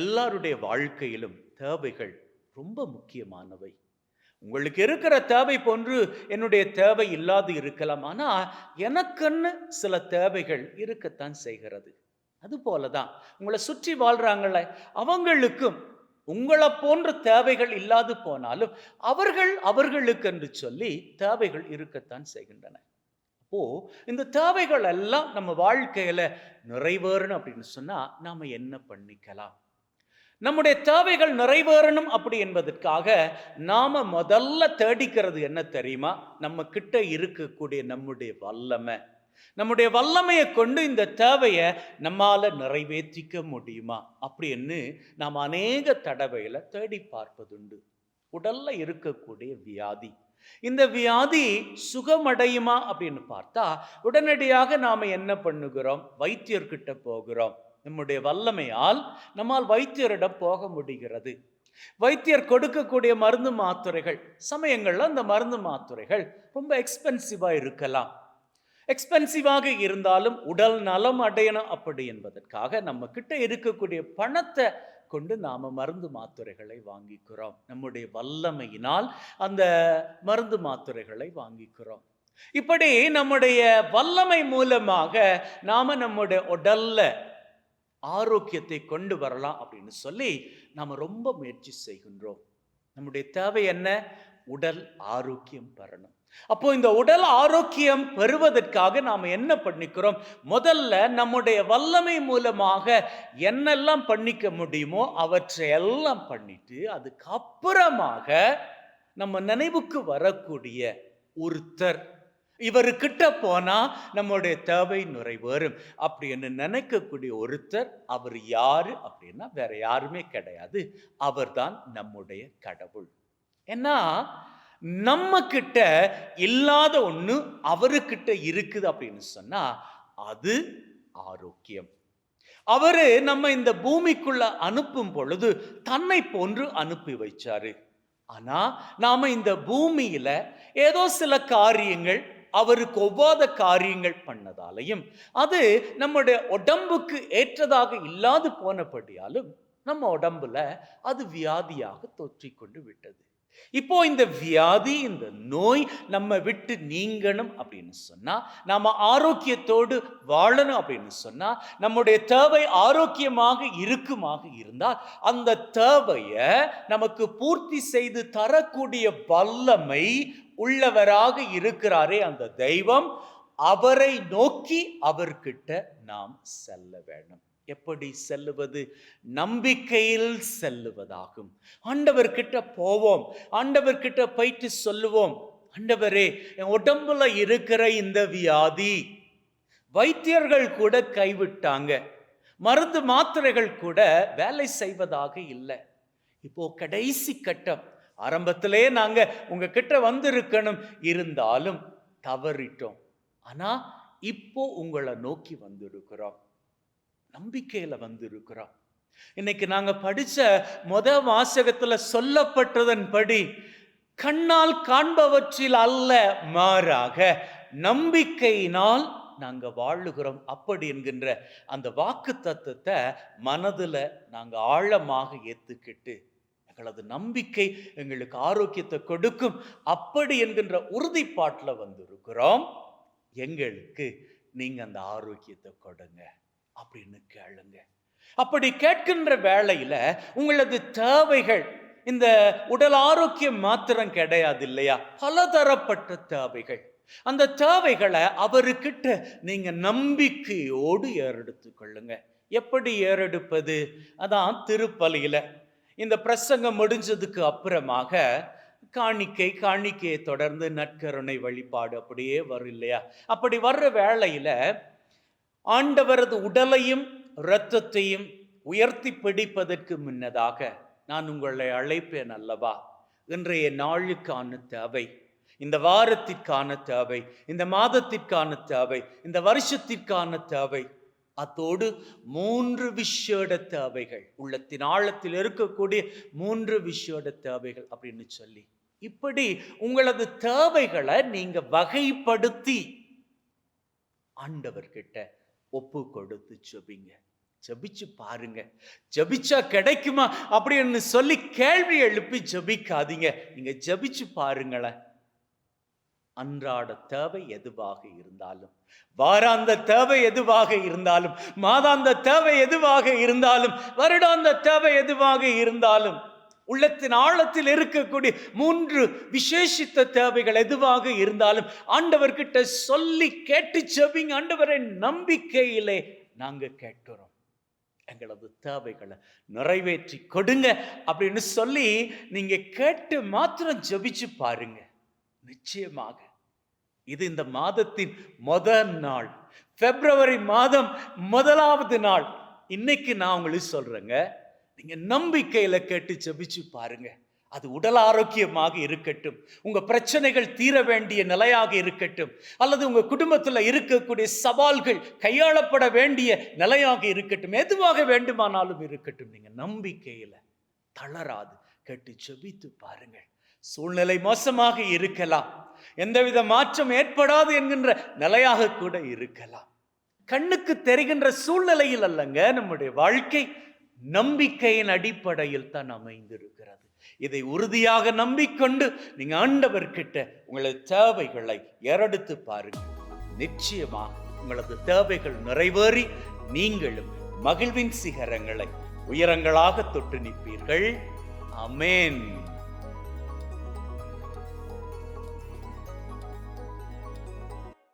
எல்லாருடைய வாழ்க்கையிலும் தேவைகள் ரொம்ப முக்கியமானவை. உங்களுக்கு இருக்கிற தேவை போன்று என்னுடைய தேவை இல்லாது இருக்கலாம். ஆனால் எனக்குன்னு சில தேவைகள் இருக்கத்தான் செய்கிறது. அது போலதான். உங்களை சுற்றி வாழ்கிறாங்களே அவங்களுக்கும் உங்களை போன்ற தேவைகள் இல்லாது போனாலும் அவர்கள் அவர்களுக்கு என்று சொல்லி தேவைகள் இருக்கத்தான் செய்கின்றன. அப்போ இந்த தேவைகள் எல்லாம் நம்ம வாழ்க்கையில நிறைவேறணும் அப்படின்னு சொன்னா நாம என்ன பண்ணிக்கலாம்? நம்முடைய தேவைகள் நிறைவேறணும் அப்படி என்பதற்காக நாம் முதல்ல தேடிக்கிறது என்ன தெரியுமா? நம்ம கிட்ட இருக்கக்கூடிய நம்முடைய வல்லமை. நம்முடைய வல்லமையை கொண்டு இந்த தேவையை நம்மால் நிறைவேற்றிக்க முடியுமா? அப்படின்னு நாம் அநேக தடவையில் தேடி பார்ப்பதுண்டு. உடலில் இருக்கக்கூடிய வியாதி. இந்த வியாதி சுகமடையுமா அப்படின்னு பார்த்தா உடனடியாக நாம என்ன பண்ணுகிறோம்? வைத்தியர்கிட்ட போகிறோம். நம்முடைய வல்லமையால் நம்மால் வைத்தியரிடம் போக முடிகிறது. வைத்தியர் கொடுக்கக்கூடிய மருந்து மாத்திரைகள் சமயங்கள்ல அந்த மருந்து மாத்திரைகள் ரொம்ப எக்ஸ்பென்சிவாக இருக்கலாம். எக்ஸ்பென்சிவாக இருந்தாலும் உடல் நலம் அடையணும் அப்படி என்பதற்காக நம்ம கிட்ட இருக்கக்கூடிய பணத்தை கொண்டு நாம மருந்து மாத்திரைகளை வாங்கிக்கிறோம். நம்முடைய வல்லமையினால் அந்த மருந்து மாத்திரைகளை வாங்கிக்கிறோம். இப்படி நம்முடைய வல்லமை மூலமாக நாம நம்முடைய உடல்ல ஆரோக்கியத்தை கொண்டு வரலாம் அப்படின்னு சொல்லி நாம ரொம்ப முயற்சி செய்கின்றோம். நம்முடைய தேவை என்ன? உடல் ஆரோக்கியம் பெறணும். அப்போ இந்த உடல் ஆரோக்கியம் பெறுவதற்காக நாம என்ன பண்ணிக்கிறோம்? முதல்ல நம்முடைய வல்லமை மூலமாக என்னெல்லாம் பண்ணிக்க முடியுமோ அவற்றை எல்லாம் பண்ணிட்டு அதுக்கப்புறமாக நம்ம நினைவுக்கு வரக்கூடிய ஒருத்தர். இவருக்கிட்ட போனா நம்முடைய தேவை நிறைவேறும். அப்படின்னு நினைக்கக்கூடிய ஒருத்தர் அவர் யாரு அப்படின்னா வேற யாருமே கிடையாது. அவர்தான் நம்முடைய கடவுள். ஏன்னா நம்ம கிட்ட இல்லாத ஒன்று அவருக்கிட்ட இருக்குது அப்படின்னு சொன்னா அது ஆரோக்கியம். அவரு நம்ம இந்த பூமிக்குள்ள அனுப்பும் பொழுது தன்னை போன்று அனுப்பி வைச்சாரு. ஆனா நாம இந்த பூமியில ஏதோ சில காரியங்கள் அவருக்கு ஒவ்வாத காரியங்கள் பண்ணதாலையும் அது நம்முடைய உடம்புக்கு ஏற்றதாக இல்லாது போனபடியாலும் நம்ம உடம்புல அது வியாதியாக தொற்றிக்கொண்டு விட்டது. இப்போ இந்த வியாதி இந்த நோய் நம்ம விட்டு நீங்கணும் அப்படின்னு சொன்னா நாம ஆரோக்கியத்தோடு வாழணும் அப்படின்னு சொன்னா நம்முடைய தேவை ஆரோக்கியமாக இருக்குமாக இருந்தால் அந்த தேவையை நமக்கு பூர்த்தி செய்து தரக்கூடிய வல்லமை உள்ளவராக இருக்கிறாரே அந்த தெய்வம். அவரை நோக்கி அவர்கிட்ட நாம் செல்ல வேண்டும். எப்படி செல்லுவது? நம்பிக்கையில் செல்லுவதாகும். ஆண்டவர்கிட்ட போவோம். ஆண்டவர்கிட்ட போயிட்டு சொல்லுவோம். ஆண்டவரே என் உடம்புல இருக்கிற இந்த வியாதி வைத்தியர்கள் கூட கைவிட்டாங்க. மருந்து மாத்திரைகள் கூட வேலை செய்வதாக இல்லை. இப்போ கடைசி கட்டம். ஆரம்பத்திலே நாங்க உங்ககிட்ட வந்திருக்கணும். இருந்தாலும் தவறிட்டோம். ஆனா இப்போ உங்களை நோக்கி வந்திருக்கிறோம். நம்பிக்கையில வந்திருக்கிறோம். இன்னைக்கு நாங்க படிச்ச முத வாசகத்துல சொல்லப்பட்டதன்படி கண்ணால் காண்பவற்றில் அல்ல மாறாக நம்பிக்கையினால் நாங்கள் வாழுகிறோம் அப்படி என்கின்ற அந்த வாக்கு தத்துவத்தை மனதுல நாங்கள் ஆழமாக ஏத்துக்கிட்டு எங்களது நம்பிக்கை எங்களுக்கு ஆரோக்கியத்தை கொடுக்கும் அப்படி என்கின்ற உறுதிப்பாட்டில் வந்திருக்கிறோம். எங்களுக்கு நீங்க அந்த ஆரோக்கியத்தை கொடுங்க. அப்படின்னு கேளுங்க. அப்படி கேட்கின்ற வேளையில உங்களது தேவைகள் இந்த உடல் ஆரோக்கியம் மாத்திரம் கிடையாது இல்லையா? பலதரப்பட்ட தேவைகள். அந்த தேவைகளை அவருக்கிட்ட நீங்க நம்பிக்கையோடு ஏறெடுத்து கொள்ளுங்க. எப்படி ஏறெடுப்பது? அதான் திருப்பலியில. இந்த பிரசங்கம் முடிஞ்சதுக்கு அப்புறமாக காணிக்கை காணிக்கையை தொடர்ந்து நற்கருணை வழிபாடு அப்படியே வரும் இல்லையா? அப்படி வர்ற வேளையில ஆண்டவரது உடலையும் இரத்தத்தையும் உயர்த்தி பிடிப்பதற்கு முன்னதாக நான் உங்களை அழைப்பேன் அல்லவா? இன்றைய நாளுக்கான தேவை இந்த வாரத்திற்கான தேவை இந்த மாதத்திற்கான தேவை இந்த வருஷத்திற்கான தேவை. அத்தோடு மூன்று விஷேட தேவைகள் உள்ளத்தின் ஆழத்தில் இருக்கக்கூடிய மூன்று விஷேட தேவைகள் அப்படின்னு சொல்லி. இப்படி உங்களது தேவைகளை நீங்க வகைப்படுத்தி ஆண்டவர்கிட்ட ஒப்பு கொடுத்து சொபிங்க ஜபிச்சு பாருங்க. ஜெபிச்சா கிடைக்குமா அப்படின்னு சொல்லி கேள்வி எழுப்பி ஜபிக்காதீங்க. நீங்க ஜெபிச்சு பாருங்களேன். அன்றாட தேவை எதுவாக இருந்தாலும் வாராந்த தேவை எதுவாக இருந்தாலும் மாதாந்த தேவை எதுவாக இருந்தாலும் வருடாந்த தேவை எதுவாக இருந்தாலும் உள்ளத்தின் ஆழத்தில் இருக்கக்கூடிய மூன்று விசேஷித்த தேவைகள் எதுவாக இருந்தாலும் ஆண்டவர்கிட்ட சொல்லி கேட்டு செவிங்க ஆண்டவரை நம்பிக்கையிலே நாங்கள் கேட்டுறோம் எங்களது தேவைகளை நிறைவேற்றி கொடுங்க அப்படின்னு சொல்லி நீங்கள் கேட்டு மாத்திரம் ஜெபிச்சு பாருங்க. நிச்சயமாக. இது இந்த மாதத்தின் முதல் நாள். பிப்ரவரி மாதம் முதலாவது நாள். இன்னைக்கு நான் உங்களுக்கு சொல்கிறேங்க நீங்க நம்பிக்கையில கேட்டு ஜெபிச்சு பாருங்க. அது உடல் ஆரோக்கியமாக இருக்கட்டும். உங்க பிரச்சனைகள் தீர வேண்டிய நிலையாக இருக்கட்டும். அல்லது உங்க குடும்பத்துல இருக்கக்கூடிய சவால்கள் கையாளப்பட வேண்டிய நிலையாக இருக்கட்டும். எதுவாக வேண்டுமானாலும் இருக்கட்டும். நீங்க நம்பிக்கையில தளராது. கேட்டு ஜெபித்து பாருங்கள் சூழ்நிலை மோசமாக இருக்கலாம். எந்தவித மாற்றம் ஏற்படாது என்கின்ற நிலையாக கூட இருக்கலாம். கண்ணுக்கு தெரிகின்ற சூழ்நிலையில் அல்லங்க நம்முடைய வாழ்க்கை நம்பிக்கையின் அடிப்படையில் தான் அமைந்திருக்கிறது. இதை உறுதியாக நம்பிக்கொண்டு நீங்க ஆண்டவர்கிட்ட உங்களது தேவைகளை எரடுத்து பாருங்கள். நிச்சயமா உங்களது தேவைகள் நிறைவேறி நீங்களும் மகிழ்வின் சிகரங்களை உயரங்களாக தொட்டு நிற்பீர்கள். அமேன்